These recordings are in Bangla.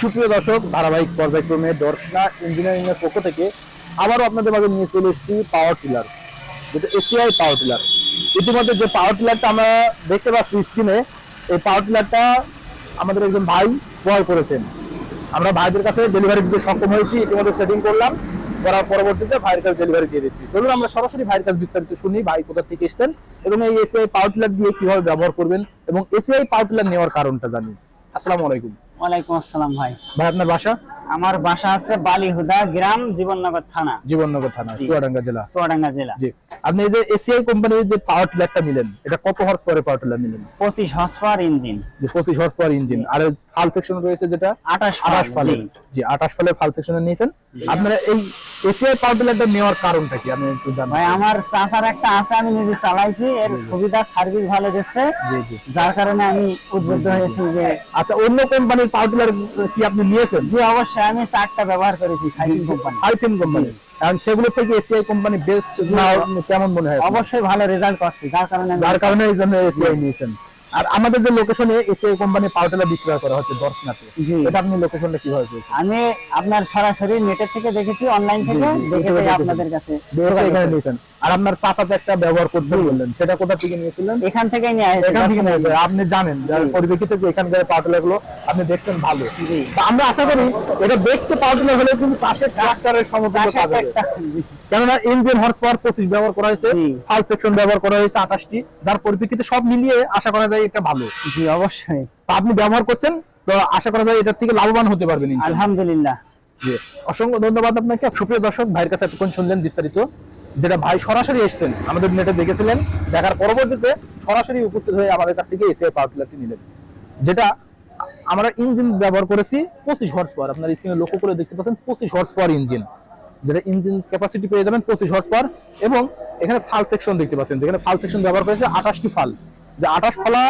সুপ্রিয় দর্শক, ধারাবাহিক পর্যায়ক্রমে দর্শনা ইঞ্জিনিয়ারিং এর পক্ষ থেকে আবারও আপনাদের মাঝে নিয়ে চলে এসেছি পাওয়ার টিলার যেটা এসিআই পাওয়ার টিলার ইতিমধ্যে যে পাওয়ার টিলারটা আমরা দেখতে পাচ্ছি স্ক্রিনে এই পাওয়ার টিলারটা আমাদের একজন ভাই ক্রয় করেছেন। আমরা ভাইদের কাছে ডেলিভারি দিতে সক্ষম হয়েছি, ইতিমধ্যে সেটিং করলাম, করার পরবর্তীতে ভাইয়ের কাছে ডেলিভারি দিয়ে দিচ্ছি। চলুন আমরা সরাসরি ভাইয়ের কাছে বিস্তারিত শুনি, ভাই কোথা থেকে এসেছেন এবং এই এসিআই পাওয়ার টিলার দিয়ে কীভাবে ব্যবহার করবেন এবং এসিআই পাওয়ার টিলার নেওয়ার কারণটা জানি। আসসালামু আলাইকুম। ওয়ালাইকুম আসসালাম ভাই। ভাই আপনার বাসা? আমার বাসা আছে বালিহুদা গ্রাম জীবননগর থানা। জীবননগর থানা। চুয়াডাঙ্গা জেলা। চুয়াডাঙ্গা জেলা। জি। আপনি এই যে এসিআই কোম্পানির যে পাওয়ার টিলারটা নিলেন এটা কত হর্স পাওয়ার টিলার নিলেন? পঁচিশ হর্স পাওয়ার ইঞ্জিন যে পঁচিশ হর্স পাওয়ার ইঞ্জিন আর ফাল সেকশন রয়েছে যেটা? আঠাশ আঠাশ ফালে। জি। আঠাশ ফালে ফাল সেকশনে নিয়েছেন। আপনারা এই এসিআই পাওয়ার টিলারটা নেওয়ার কারণটা কি? আমি একটু জানব ভাই আমার চাচার একটা আছে আমি নিজে চালাইছি এর সুবিধা সার্ভিস ভালো দিচ্ছে। জি জি। যার কারণে আমি উদ্বুদ্ধ হয়েছি যে আচ্ছা অন্য কোম্পানির পাওয়ার টিলার কি আপনি নিয়েছেন? জি অবশ্যই আমি চারটা ব্যবহার করেছি সাইকেল কোম্পানি। আইফিন কোম্পানি। কারণ সেগুলো থেকে এসিআই কোম্পানি বেস্ট কেমন মনে হয় অবশ্যই ভালো রেজাল্ট করছি যার কারণে যার কারণে এই জন্য এসিআই নিয়েছেন। আর আমাদের যে লোকেশনে এসে কোম্পানি পাউডারটা বিক্রয় করা হচ্ছে দর্শনাতে এটা আপনি লোকেশনটা কীভাবে পেয়েছেন? আমি আপনার সরাসরি নেটের থেকে দেখেছি অনলাইন থেকে দেখে। আপনাদের কাছে এখানে নিয়েছেন আর আপনার একটা ব্যবহার করতে বললেন সেটা কোথা থেকে নিয়েছিলেন? এখান থেকেই নিয়ে এখান থেকে নিয়েছেন আপনি জানেন যার পরিপ্রেক্ষিতে যে এখানকার পাউডারগুলো আপনি দেখছেন ভালো। আমরা আশা করি এটা দেখতে পাউডার হলে কিন্তু পাশে ট্রাক্টরের সমতুল্য পাশে কাজ হবে কেননা ইঞ্জিন হর্স পাওয়ার পঁচিশ ব্যবহার করা হয়েছে। ফাল সেকশন ব্যবহার করা হয়েছে আঠাশটি। যার পরিপ্রেক্ষিতে সব মিলিয়ে আশা করা যায় এটা ভালো। জি অবশ্যই। আপনি ব্যবহার করছেন তো আশা করা যায় এটার থেকে লাভবান হতে পারবেন। আলহামদুলিল্লাহ। জি। অসংখ্য ধন্যবাদ আপনাকে। সুপ্রিয় দর্শক ভাইয়ের কাছে এতক্ষণ শুনলেন বিস্তারিত। যেটা ভাই সরাসরি এসেছেন, আমাদের নেটে দেখেছিলেন, দেখার পরবর্তীতে সরাসরি উপস্থিত হয়ে আমাদের কাছ থেকে এসে পাওয়ার টিলারটি নিলেন। যেটা আমরা ইঞ্জিন ব্যবহার করেছি পঁচিশ হর্স পাওয়ার আপনার স্ক্রিনে লক্ষ্য করে দেখতে পাচ্ছেন পঁচিশ হর্স পাওয়ার ইঞ্জিন যেটা ইঞ্জিন ক্যাপাসিটি পেয়ে যাবেন পঁচিশ হর্স পাওয়ার এবং এখানে ফাল সেকশন দেখতে পাচ্ছেন। যেখানে ফাল সেকশন ব্যবহার করেছে আঠাশটি ফাল যে আঠাশ ফালা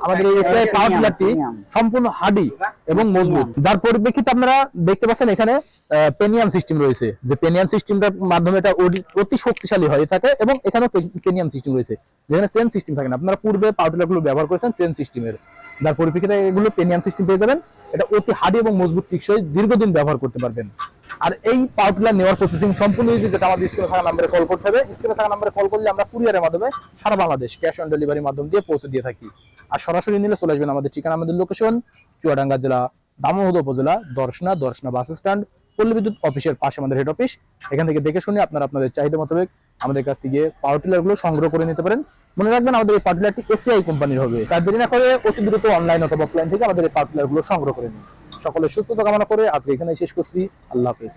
আমাদের এই এসআই পাওয়ার টিলারটি সম্পূর্ণ হাডি এবং মজবুত। যার পরিপ্রেক্ষিতে আপনারা দেখতে পাচ্ছেন এখানে পেনিয়াম সিস্টেম রয়েছে। যে পেনিয়াম সিস্টেমটার মাধ্যমে এটা অতি- শক্তিশালী হয়ে থাকে এবং এখানে পেনিয়াম সিস্টেম রয়েছে। যেখানে চেন সিস্টেম থাকে না। আপনারা পূর্বে পাউডারগুলো ব্যবহার করেছেন চেন সিস্টেমের যার পরিপ্রেক্ষিতে এগুলো পেনিয়াম সিস্টেম পেয়ে যাবেন। এটা অতি হাডি এবং মজবুত টিকসই দীর্ঘদিন ব্যবহার করতে পারবেন। আর এই পাউডার নেওয়ার প্রসেসিং সম্পূর্ণ ইজি যেটা আমাদের স্ক্রিনে থাকা নাম্বারে কল করতে হবে। স্ক্রিনে থাকা নাম্বারে কল করলে আমরা কুরিয়ারের মাধ্যমে সারা বাংলাদেশ ক্যাশ অন ডেলিভারির মাধ্যম দিয়ে পৌঁছে দিয়ে থাকি। আর সরাসরি নিলে চলে আসবেন আমাদের ঠিকানা, আমাদের লোকেশন চুয়াডাঙ্গা জেলা দামোহদ উপজেলা, দর্শনা দর্শনা বাস স্ট্যান্ড পল্লী বিদ্যুৎ অফিসের পাশে আমাদের হেড অফিস এখান থেকে দেখে শুনে আপনারা আপনাদের চাহিদা মোতাবেক আমাদের কাছ থেকে পাওয়ার টিলারগুলো সংগ্রহ করে নিতে পারেন। মনে রাখবেন আমাদের এই পাওয়ার টিলারটি এসিআই কোম্পানির হবে। তার দেরি না করে অতি দ্রুত অনলাইন অথবা অফলাইন থেকে আমাদের এই পাওয়ার টিলারগুলো সংগ্রহ করে নিন। সকলের সুস্থতা কামনা করে আজকে এখানে শেষ করছি। আল্লাহ হাফেজ।